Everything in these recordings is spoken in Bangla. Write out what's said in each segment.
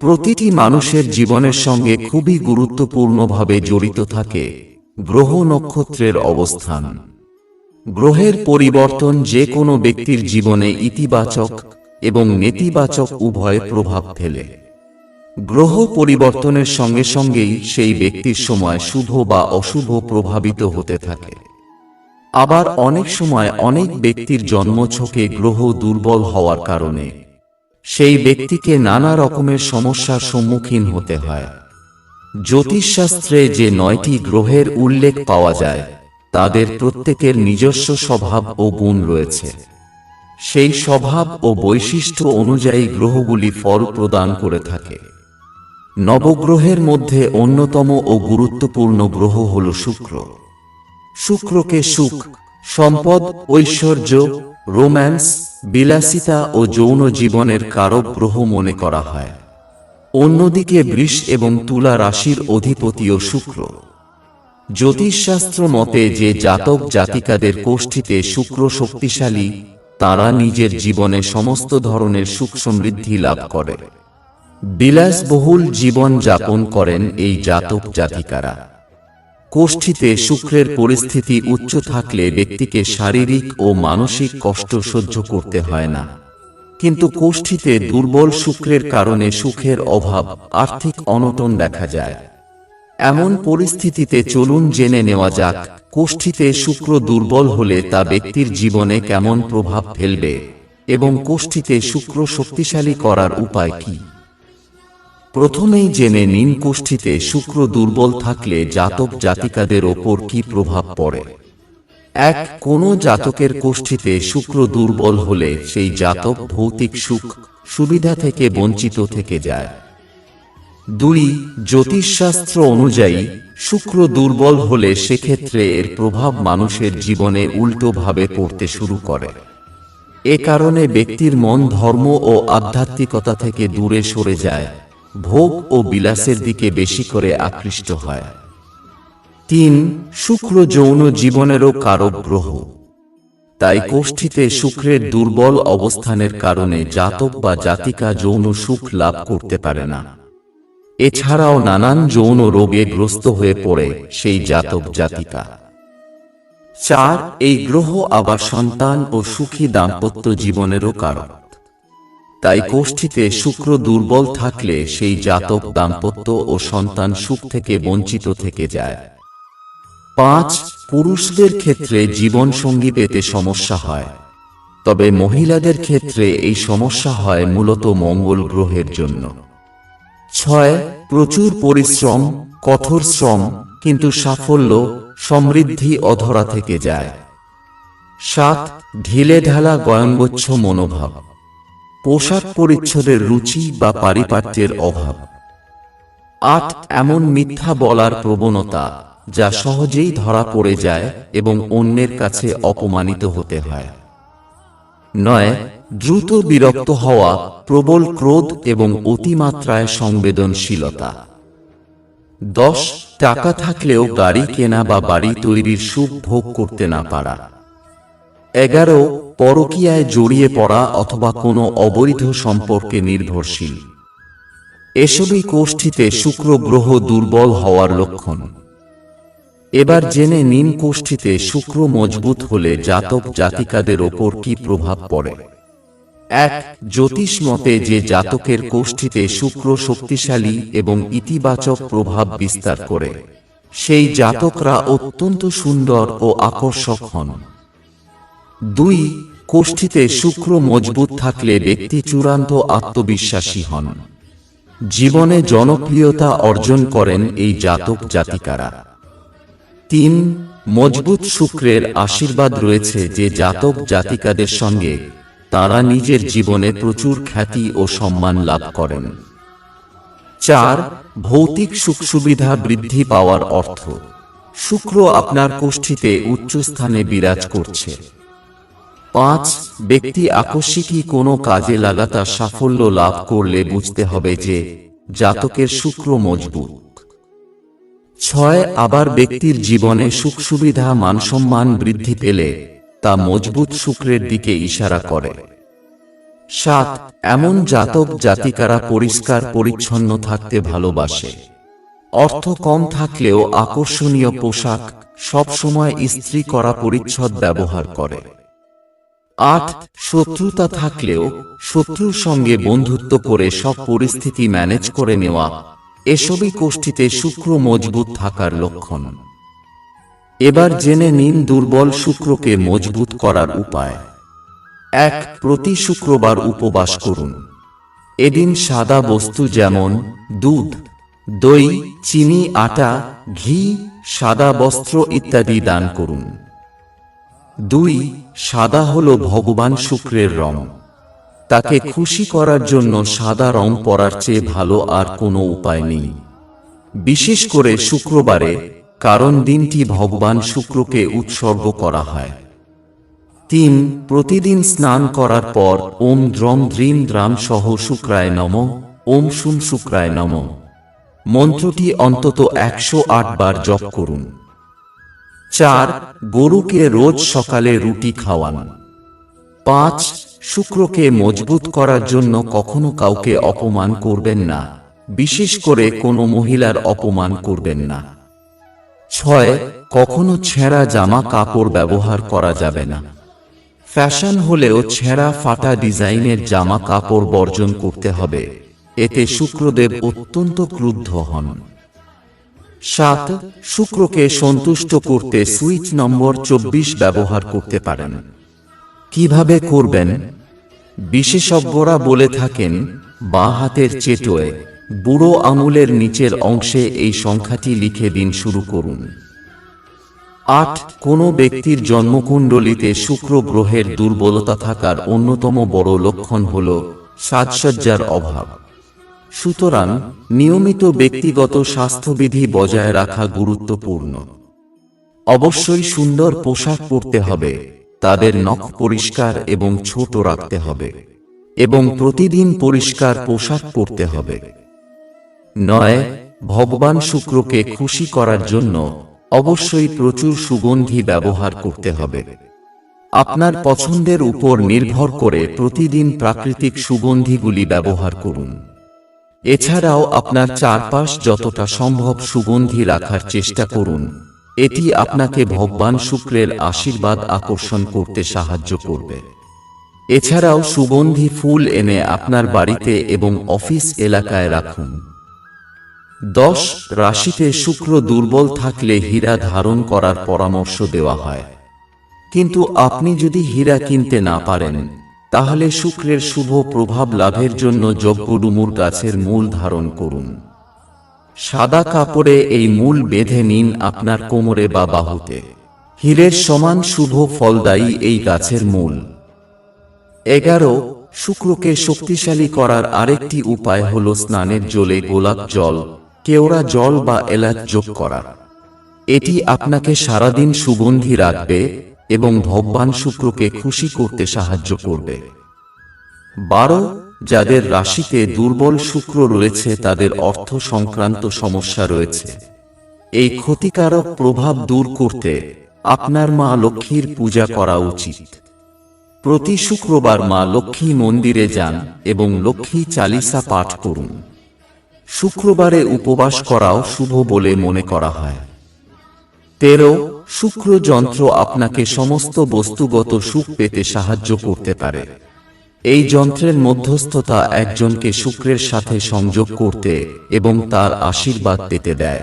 প্রতিটি মানুষের জীবনের সঙ্গে খুবই গুরুত্বপূর্ণভাবে জড়িত থাকে গ্রহ নক্ষত্রের অবস্থান। গ্রহের পরিবর্তন যে কোনো ব্যক্তির জীবনে ইতিবাচক এবং নেতিবাচক উভয় প্রভাব ফেলে। গ্রহ পরিবর্তনের সঙ্গে সঙ্গেই সেই ব্যক্তির সময় শুভ বা অশুভ প্রভাবিত হতে থাকে। আবার অনেক সময় অনেক ব্যক্তির জন্মছকে গ্রহ দুর্বল হওয়ার কারণে সেই ব্যক্তিকে নানা রকমের সমস্যার সম্মুখীন হতে হয়। জ্যোতিষশাস্ত্রে যে নয়টি গ্রহের উল্লেখ পাওয়া যায়, তাদের প্রত্যেকের নিজস্ব স্বভাব ও গুণ রয়েছে। সেই স্বভাব ও বৈশিষ্ট্য অনুযায়ী গ্রহগুলি ফল প্রদান করে থাকে। নবগ্রহের মধ্যে অন্যতম ও গুরুত্বপূর্ণ গ্রহ হল শুক্র। শুক্রকে সুখ, সম্পদ, ঐশ্বর্য, রোম্যান্স বিলাসিতা ও যৌন জীবনের কারক গ্রহ মনে করা হয়। অন্যদিকে বৃষ এবং তুলা রাশির অধিপতিও শুক্র। জ্যোতিষশাস্ত্র মতে যে জাতক জাতিকাদের কোষ্ঠীতে শুক্র শক্তিশালী, তারা নিজের জীবনে সমস্ত ধরনের সুখ সমৃদ্ধি লাভ করে। বিলাসবহুল জীবন যাপন করেন এই জাতক জাতিকারা। কোষ্ঠীতে শুক্রের পরিস্থিতি উচ্চ থাকলে ব্যক্তিকে শারীরিক ও মানসিক কষ্ট সহ্য করতে হয় না। কিন্তু কোষ্ঠীতে দুর্বল শুক্রের কারণে সুখের অভাব, আর্থিক অনটন দেখা যায়। এমন পরিস্থিতিতে চলুন জেনে নেওয়া যাক কোষ্ঠীতে শুক্র দুর্বল হলে তা ব্যক্তির জীবনে কেমন প্রভাব ফেলবে এবং কোষ্ঠীতে শুক্র শক্তিশালী করার উপায় কি? প্রথমেই জেনে নিন কোষ্ঠীতে শুক্র দুর্বল থাকলে জাতক জাতিকাদের ওপর কি প্রভাব পড়ে। এক, কোন জাতকের কোষ্ঠীতে শুক্র দুর্বল হলে সেই জাতক ভৌতিক সুখ, সুবিধা থেকে বঞ্চিত থেকে যায়। দুই, জ্যোতিষশাস্ত্র অনুযায়ী, শুক্র দুর্বল হলে সেক্ষেত্রে এর প্রভাব মানুষের জীবনে উল্টোভাবে পড়তে শুরু করে। এ কারণে ব্যক্তির মন ধর্ম ও আধ্যাত্মিকতা থেকে দূরে সরে যায়। ভোগ ও বিলাসের দিকে বেশি করে আকৃষ্ট হয়। তিন, শুক্র যৌন জীবনেরও কারক গ্রহ। তাই কোষ্ঠীতে শুক্রের দুর্বল অবস্থানের কারণে জাতক বা জাতিকা যৌন সুখ লাভ করতে পারে না। এছাড়াও নানান যৌন রোগে গ্রস্ত হয়ে পড়ে সেই জাতক জাতিকা। চার, এই গ্রহ আবার সন্তান ও সুখী দাম্পত্য জীবনেরও কারক। তাই কোষ্ঠীতে শুক্র দুর্বল থাকলে সেই জাতক দাম্পত্য ও সন্তান সুখ থেকে বঞ্চিত থেকে যায়। পাঁচ, পুরুষদের ক্ষেত্রে জীবন সঙ্গী পেতে সমস্যা হয়। তবে মহিলাদের ক্ষেত্রে এই সমস্যা হয় মূলত মঙ্গল গ্রহের জন্য। ছয়, প্রচুর পরিশ্রম, কঠোর শ্রম, কিন্তু সাফল্য, সমৃদ্ধি অধরা থেকে যায়। সাত ঢিলে ঢালা গয়ঙ্গচ্ছ মনোভাব। পোশাক পরিচ্ছদের রুচি বা পারিপাট্যের অভাব। আট, এমন মিথ্যা বলার প্রবণতা যা সহজেই ধরা পড়ে যায় এবং অন্যের কাছে অপমানিত হতে হয়। নয়, দ্রুত বিরক্ত হওয়া, প্রবল ক্রোধ এবং অতিমাত্রায় সংবেদনশীলতা। দশ, টাকা থাকলেও গাড়ি কেনা বা বাড়ি তৈরির সুখ ভোগ করতে না পারা। এগারো, পরকীয়ায় জড়িয়ে পড়া অথবা কোনো অবৈধ সম্পর্কে নির্ভরশীল। এসবই কোষ্ঠীতে শুক্র গ্রহ দুর্বল হওয়ার লক্ষণ। এবার জেনে নিন কোষ্ঠীতে শুক্র মজবুত হলে জাতক জাতিকাদের ওপর কি প্রভাব পড়ে। এক, জ্যোতিষ মতে যে জাতকের কোষ্ঠীতে শুক্র শক্তিশালী এবং ইতিবাচক প্রভাব বিস্তার করে, সেই জাতকরা অত্যন্ত সুন্দর ও আকর্ষক হন। দুই, কোষ্ঠীতে শুক্র মজবুত থাকলে ব্যক্তি চূড়ান্ত আত্মবিশ্বাসী হন। জীবনে জনপ্রিয়তা অর্জন করেন এই জাতক জাতিকারা। তিন, মজবুত শুক্রের আশীর্বাদ রয়েছে যে জাতক জাতিকাদের সঙ্গে তারা নিজের জীবনে প্রচুর খ্যাতি ও সম্মান লাভ করেন। চার, ভৌতিক সুখ সুবিধা বৃদ্ধি পাওয়ার অর্থ। শুক্র আপনার কোষ্ঠীতে উচ্চস্থানে বিরাজ করছে। পাঁচ, ব্যক্তি আকস্মিকই কোনো কাজে লাগাতার সাফল্য লাভ করলে বুঝতে হবে যে জাতকের শুক্র মজবুত। ছয়, আবার ব্যক্তির জীবনে সুখ সুবিধা, মানসম্মান বৃদ্ধি পেলে তা মজবুত শুক্রের দিকে ইশারা করে। সাত, এমন জাতক জাতিকারা পরিষ্কার পরিচ্ছন্ন থাকতে ভালোবাসে। অর্থ কম থাকলেও আকর্ষণীয় পোশাক সবসময় ইস্ত্রি করা পরিচ্ছদ ব্যবহার করে। আট, শত্রুতা থাকলেও শত্রুর সঙ্গে বন্ধুত্ব করে সব পরিস্থিতি ম্যানেজ করে নেওয়া এসবই কোষ্ঠীতে শুক্র মজবুত থাকার লক্ষণ। এবার জেনে নিন দুর্বল শুক্রকে মজবুত করার উপায়। এক, প্রতি শুক্রবার উপবাস করুন। এদিন সাদা বস্তু যেমন দুধ, দই, চিনি, আটা, ঘি, সাদা বস্ত্র ইত্যাদি দান করুন। দুই, সাদা হল ভগবান শুক্রের রং। তাকে খুশি করার জন্য সাদা রং পরার চেয়ে ভালো আর কোনো উপায় নেই। বিশেষ করে শুক্রবারে, কারণ দিনটি ভগবান শুক্রকে উৎসর্গ করা হয়। তিন, প্রতিদিন স্নান করার পর ওম দ্রম দ্রিম দ্রাম সহ শুক্রায় নম, ওম শুম শুক্রায় নম। মন্ত্রটি অন্তত একশো আট বার জপ করুন। চার, গরুকে রোজ সকালে রুটি খাওয়ান। পাঁচ, শুক্রকে মজবুত করার জন্য কখনো কাউকে অপমান করবেন না, বিশেষ করে কোনো মহিলার অপমান করবেন না। ছয়, কখনো ছেঁড়া জামা কাপড় ব্যবহার করা যাবে না। ফ্যাশন হলেও ছেঁড়া ফাটা ডিজাইনের জামা কাপড় বর্জন করতে হবে। এতে শুক্রদেব অত্যন্ত ক্রুদ্ধ হন। সাত, শুক্রকে সন্তুষ্ট করতে সুইচ নম্বর চব্বিশ ব্যবহার করতে পারেন। কীভাবে করবেন? বিশেষজ্ঞরা বলে থাকেন, বা হাতের চেটোয়, বুড়ো আঙুলের নিচের অংশে এই সংখ্যাটি লিখে দিন শুরু করুন। আট, কোনো ব্যক্তির জন্মকুণ্ডলিতে শুক্র গ্রহের দুর্বলতা থাকার অন্যতম বড় লক্ষণ হল সাজসজ্জার অভাব। সুতরাং নিয়মিত ব্যক্তিগত স্বাস্থ্যবিধি বজায় রাখা গুরুত্বপূর্ণ। অবশ্যই সুন্দর পোশাক পরতে হবে, তাদের নখ পরিষ্কার এবং ছোট রাখতে হবে, এবং প্রতিদিন পরিষ্কার পোশাক পরতে হবে। নয়, ভগবান শুক্রকে খুশি করার জন্য অবশ্যই প্রচুর সুগন্ধি ব্যবহার করতে হবে। আপনার পছন্দের উপর নির্ভর করে প্রতিদিন প্রাকৃতিক সুগন্ধিগুলি ব্যবহার করুন। এছাড়াও আপনার চারপাশ যতটা সম্ভব সুগন্ধি রাখার চেষ্টা করুন। এটি আপনাকে ভগবান শুক্রের আশীর্বাদ আকর্ষণ করতে সাহায্য করবে। এছাড়াও সুগন্ধি ফুল এনে আপনার বাড়িতে এবং অফিস এলাকায় রাখুন। দশ, রাশিতে শুক্র দুর্বল থাকলে হীরা ধারণ করার পরামর্শ দেওয়া হয়। কিন্তু আপনি যদি হীরা কিনতে না পারেন তাহলে শুক্রের শুভ প্রভাব লাভের জন্য যজ্ঞডুমুর গাছের মূল ধারণ করুন। সাদা কাপড়ে এই মূল বেঁধে নিন আপনার কোমরে বা বাহুতে। হীরের সমান শুভ ফলদায়ী এই গাছের মূল। এগারো, শুক্রকে শক্তিশালী করার আরেকটি উপায় হল স্নানের জলে গোলাপ জল, কেওড়া জল বা এলাচ যোগ করা। এটি আপনাকে সারাদিন সুগন্ধি রাখবে এবং ভগবান শুক্রকে খুশি করতে সাহায্য করবে। বারো, যাদের রাশিতে দুর্বল শুক্র রয়েছে, তাদের অর্থ সংক্রান্ত সমস্যা রয়েছে। এই ক্ষতিকারক প্রভাব দূর করতে আপনার মা লক্ষ্মীর পূজা করা উচিত। প্রতি শুক্রবার মা লক্ষ্মী মন্দিরে যান এবং লক্ষ্মী চালিসা পাঠ করুন। শুক্রবারে উপবাস করাও শুভ বলে মনে করা হয়। তেরো শুক্র যন্ত্র আপনাকে সমস্ত বস্তুগত সুখ পেতে সাহায্য করতে পারে। এই যন্ত্রের মধ্যস্থতা একজনকে শুক্রের সাথে সংযোগ করতে এবং তার আশীর্বাদ পেতে দেয়।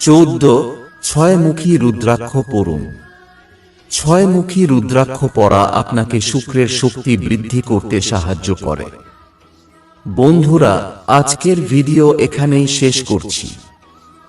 চৌদ্দ, ছয়মুখী রুদ্রাক্ষ পড়ুন। ছয়মুখী রুদ্রাক্ষ পরা আপনাকে শুক্রের শক্তি বৃদ্ধি করতে সাহায্য করে। বন্ধুরা, আজকের ভিডিও এখানেই শেষ করছি।